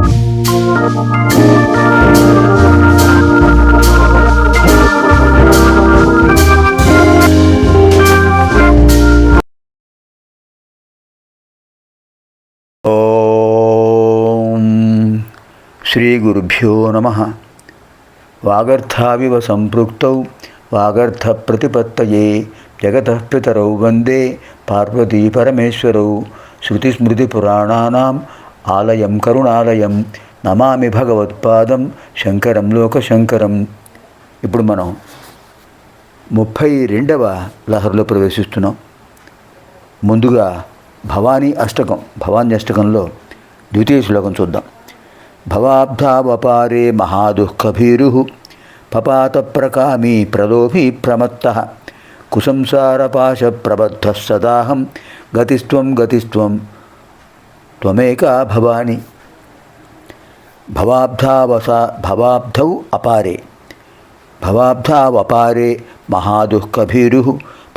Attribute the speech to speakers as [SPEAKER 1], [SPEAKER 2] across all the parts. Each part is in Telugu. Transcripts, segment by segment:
[SPEAKER 1] శ్రీ గురుభ్యో నమ. వాగర్థావివ సంపృక్తౌ వాగర్థ ప్రతిపత్తయే జగత పితరౌ వందే పార్వతీ పరమేశ్వరౌ. శృతిస్మృతిపురాణానాం ఆలయం కరుణాలయం. నమామి భగవత్పాదం. శంకరం లోకశంకరం. ఇప్పుడు మనం ముప్పై రెండవ లహరిలో ప్రవేశిస్తున్నాం. ముందుగా భవానీ అష్టకం భవానీ అష్టకంలో ద్వితీయ శ్లోకం చూద్దాం. భవాబ్ధావపారే మహాదుఃఖభీరు పపాత ప్రకామీ ప్రలోభి ప్రమత్త కుసంసారపాశ ప్రబద్ధ సదాహం గతిస్వం గతిస్వం త్వమేకా భవాని భవాబ్ధావస భవాబ్ధౌ అపారే భవాబ్ధావపారే మహాదుఃఖభీరు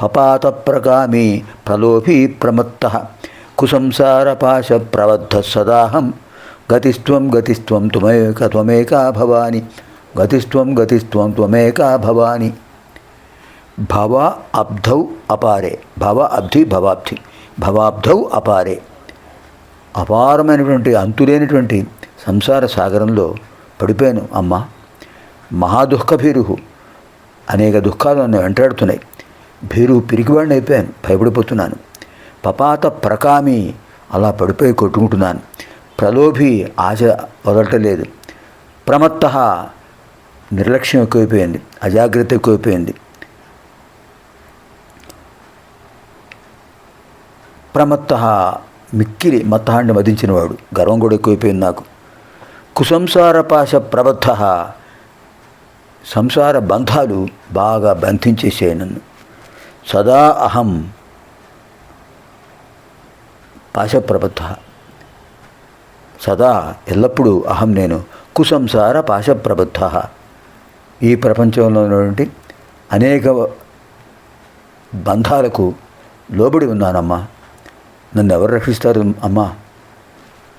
[SPEAKER 1] పపాత ప్రగామీ ప్రలోభీ ప్రమత్త కుసంసారపాశ ప్రబద్ధ సదాహం గతిస్త్వం గతిస్త్వం త్వమేక త్వమేకా భవాని గతిస్త్వం గతిస్త్వం త్వమేకా భవాని భవ అబ్ధౌ అపారే భవ అబ్ధి భవాబ్ధి భవాబ్ధౌ అపారే అపారమైనటువంటి అంతులేనటువంటి సంసార సాగరంలో పడిపోయాను. అమ్మ మహాదుఃఖభీరు అనేక దుఃఖాలు నన్ను వెంటాడుతున్నాయి. భీరు పిరికివాడిని అయిపోయాను. భయపడిపోతున్నాను. పపాత ప్రకామి అలా పడిపోయి కొట్టుకుంటున్నాను. ప్రలోభి ఆశ వదలటలేదు. ప్రమత్త నిర్లక్ష్యం ఎక్కువైపోయింది. అజాగ్రత్త ఎక్కువైపోయింది. ప్రమత్త మిక్కిలి మత్తాన్ని మదించినవాడు గర్వం కూడా ఎక్కువైపోయింది నాకు. కుసంసార పాశ ప్రబద్ధ. సంసార బంధాలు బాగా బంధించేసాయి నన్ను. సదా అహం పాశప్రబద్ధ సదా ఎల్లప్పుడూ అహం నేను. కుసంసార పాశప్రబద్ధ ఈ ప్రపంచంలో ఉన్నటువంటి అనేక బంధాలకు లోబడి ఉన్నానమ్మా. నన్ను ఎవరు రక్షిస్తారు అమ్మా?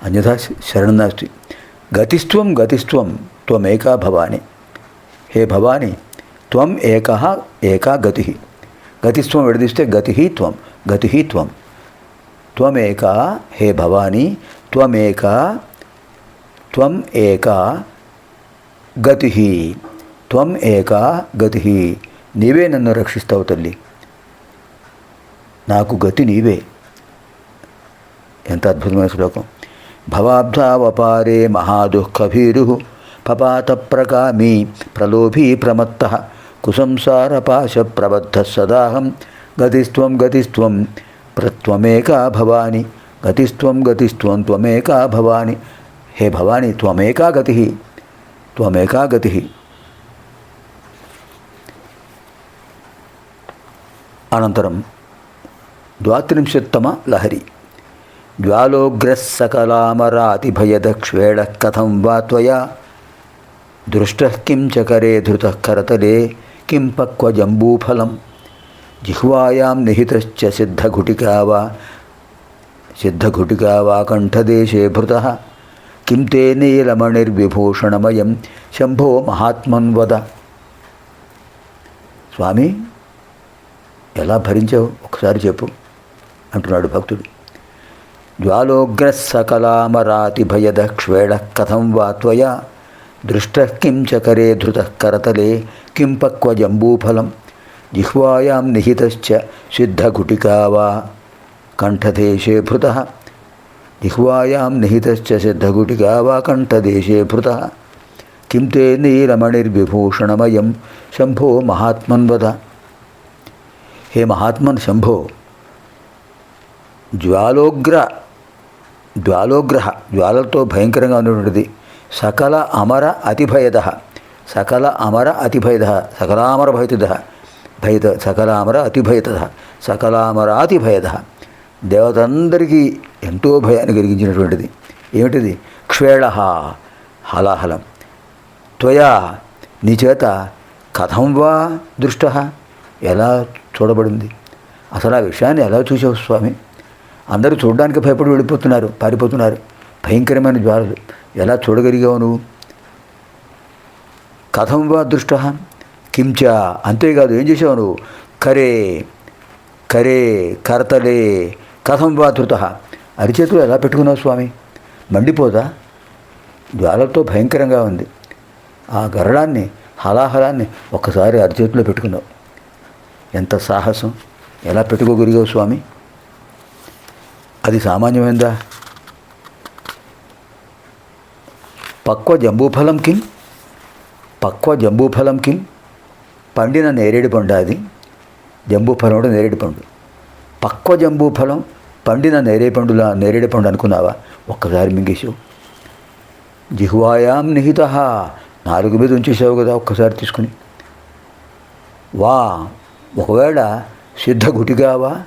[SPEAKER 1] అన్యథా శరణం నాస్తి. గతిస్త్వం గతిస్త్వం త్వమేకా భవాని. హే భవాని త్వం ఏక ఏకా గతి. గతిస్త్వం విడదీస్తే గతి త్వం గతి త్వం. త్వమేక హే భవాని త్వమేక త్వం ఏక గతి. త్వం ఏక గతి. నీవే నన్ను రక్షిస్తావు తల్లి. నాకు గతి నీవే. ఎంత అద్భుతమైన శ్లోకం. భవాబ్ధావపారే మహాదుఃఖభీరు పపాత ప్రకామీ ప్రలోభీ ప్రమత్త కుసంసార పాశ ప్రబద్ధ సదాహం గతిస్త్వం గతిస్త్వం ప్రత్వమేకా భవాని గతిస్త్వం గతిస్త్వం త్వమేకా భవాని హే భవాని త్వమేకా గతి త్వమేకా గతి అనంతరం ద్వాత్రింశత్తమ లహరి జ్వాలోగ్రస్సకలామరాతిభయదక్ష్వేళ కథం వా త్వయా దృష్ట కిం చకరే ధృత కరతలే కిం పక్వజంబూఫలం జిహ్వాయాం నిహితశ్చ సిద్ధఘుటికా వా సిద్ధఘుటికా వా కంఠదేశే భృత కిం తే నీలమణిర్విభూషణమయం శంభో మహాత్మన్వద స్వామి ఎలా భరించావు? ఒకసారి చెప్పు అంటున్నాడు భక్తుడు. జ్వాలోగ్రస్సకలామరాతిభయద క్షేళ కథం వా త్వయా దృష్ట కిం చకరే ధృత కరతలే కిం పక్వజంబూఫలం జిహ్వాయాం నిహితశ్చ సిద్ధఘుటికా వా కంఠదేశే భృత జిహ్వాయాం నిహితశ్చ సిద్ధఘుటికా వా కంఠదేశే భృత కిం తే నీలమణిర్విభూషణమయం శంభో మహాత్మన్వద హే మహాత్మన్ శంభో జ్వాలోగ్ర జ్వాలోగ్రహ జ్వాలతో భయంకరంగా ఉన్నటువంటిది. సకల అమర అతిభయద సకల అమర అతిభయద సకలామర భయతుద భయత సకలామర అతిభయత సకలామరాతిభయద. దేవతందరికీ ఎంతో భయాన్ని కలిగించినటువంటిది. ఏమిటిది? క్షేళ హలాహలం. త్వయా నీ చేత కథం వా దృష్ట? ఎలా చూడబడింది? అసలు ఆ విషయాన్ని ఎలా చూసావు స్వామి? అందరూ చూడడానికి భయపడి వెళ్ళిపోతున్నారు పారిపోతున్నారు. భయంకరమైన జ్వాలలు. ఎలా చూడగలిగావు నువ్వు? కథం వా దృష్ట. కించ. అంతేకాదు ఏం చేసావు నువ్వు? కరే కరే కరతలే. కథం వా ధృత. అరిచేతులు ఎలా పెట్టుకున్నావు స్వామి? మండిపోదా? జ్వాలతో భయంకరంగా ఉంది. ఆ గరడాన్ని హలాహలాన్ని ఒక్కసారి అరిచేతిలో పెట్టుకున్నావు. ఎంత సాహసం. ఎలా పెట్టుకోగలిగావు స్వామి? అది సామాన్యమైందా? పక్వ జంబూఫలం కిం? పక్వ జంబూఫలం కిం? పండిన నేరేడు పండు అది. జంబూఫలం కూడా నేరేడు పండు. పక్వ జంబూఫలం పండిన నేరే పండులా నేరేడు పండు అనుకున్నావా? ఒక్కసారి మింగేసావు జిహ్వాయాం నిహిత. నాలుగు మీద ఉంచేసావు కదా ఒక్కసారి తీసుకుని. వా ఒకవేళ సిద్ధ గుటిగావా?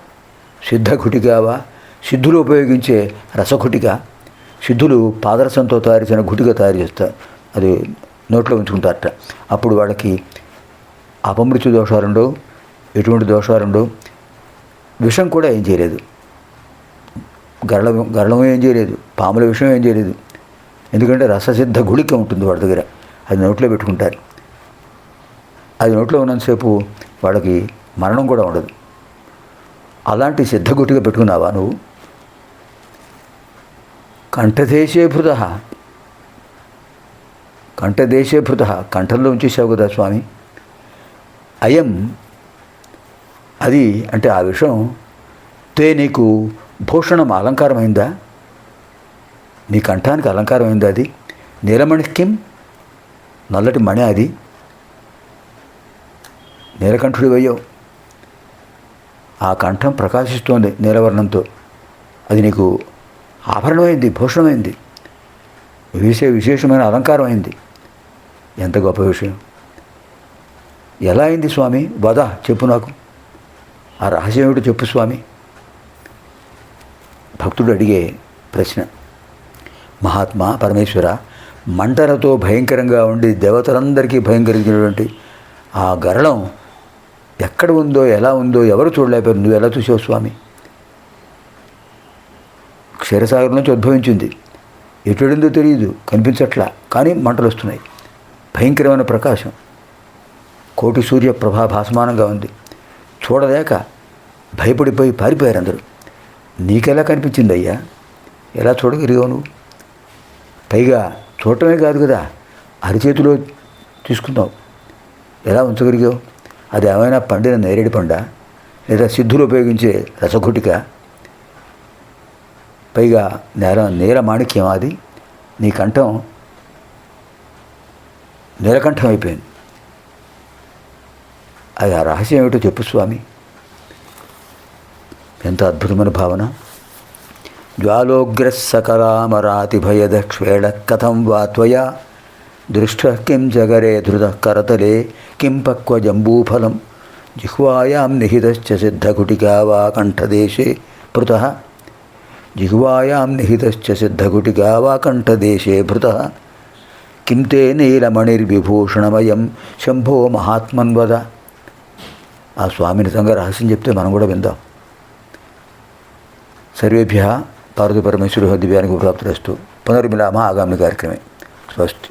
[SPEAKER 1] సిద్ధ గుటిగావా? సిద్ధులు ఉపయోగించే రసగుటిక సిద్ధులు పాదరసంతో తయారు చేసిన గుటిక తయారు చేస్తారు అది నోట్లో ఉంచుకుంటారట. అప్పుడు వాళ్ళకి అపమృత్యు దోషాలుండవు ఎటువంటి దోషాలుండవు విషం కూడా ఏం చేయలేదు. గరళ గరళం ఏం చేయలేదు పాముల విషయం ఏం చేయలేదు. ఎందుకంటే రససిద్ధ గుళిక ఉంటుంది వాడి దగ్గర అది నోట్లో పెట్టుకుంటారు. అది నోట్లో ఉన్నంతసేపు వాళ్ళకి మరణం కూడా ఉండదు. అలాంటి సిద్ధ సిద్ధగుటిగా పెట్టుకున్నావా నువ్వు? కంఠదేశే భృత భృత కంఠంలో ఉంచేసావు కదా స్వామి. అయం అది అంటే ఆ విషయం తే నీకు భూషణం అలంకారమైందా? నీ కంఠానికి అలంకారమైందా అది? నీలమణి కిం? నల్లటి మణి అది. నీలకంఠుడి వయ్యో. ఆ కంఠం ప్రకాశిస్తోంది నీలవర్ణంతో. అది నీకు ఆభరణమైంది భూషణమైంది. వేసే విశేషమైన అలంకారం అయింది ఎంత గొప్ప విషయం. ఎలా అయింది స్వామి? వద చెప్పు నాకు. ఆ రహస్యం ఏమిటో చెప్పు స్వామి. భక్తుడు అడిగే ప్రశ్న. మహాత్మా పరమేశ్వర మంటలతో భయంకరంగా ఉండి దేవతలందరికీ భయంకరించినటువంటి ఆ గరళం ఎక్కడ ఉందో ఎలా ఉందో ఎవరు చూడలేకపోయారు? నువ్వు ఎలా చూసావు స్వామి? క్షీరసాగర్ నుంచి ఉద్భవించింది. ఎటుడిందో తెలియదు కనిపించట్లా కానీ మంటలు వస్తున్నాయి. భయంకరమైన ప్రకాశం. కోటి సూర్య ప్రభా భాసమానంగా ఉంది. చూడలేక భయపడిపోయి పారిపోయారు అందరూ. నీకెలా కనిపించింది అయ్యా ఎలా చూడగలిగావు నువ్వు? పైగా చూడటమే కాదు కదా అరిచేతిలో తీసుకున్నావు ఎలా ఉంచగలిగావు? అది ఏమైనా పండిన నేరేడు పండ? లేదా సిద్ధులు ఉపయోగించే రసగుటిక పైగా నేల నీల మాణిక్యం అది నీ కంఠం నీలకంఠం అయిపోయింది. అది ఆ రహస్యం ఏమిటో చెప్పు స్వామి. ఎంత అద్భుతమైన భావన. జ్వాలోగ్రస్సకరామరాతిభయదక్ష్వేళ కథం వా త్వయా దృష్ట కిం జగరే ధృత కరతలే కిం పక్వ జంబూఫలం జిహ్వాయాం నిహితశ్చ సిద్ధకుటికా వా కంఠదేశే పృత జిహ్వాయాం నిహితశ్చ సిద్ధకుటికా వా భృత కిం తే నీలమణిర్విభూషణమయం శంభో మహాత్మన్వద ఆ స్వామి నిజంగా రహస్యం చెప్తే మనం కూడా విందాం। సర్వేభ్య పార్వతి పరమేశ్వరు దివ్యానికి ప్రాప్తిరస్తు పునర్మిలామ ఆగామి కార్యక్రమే. స్వస్తి.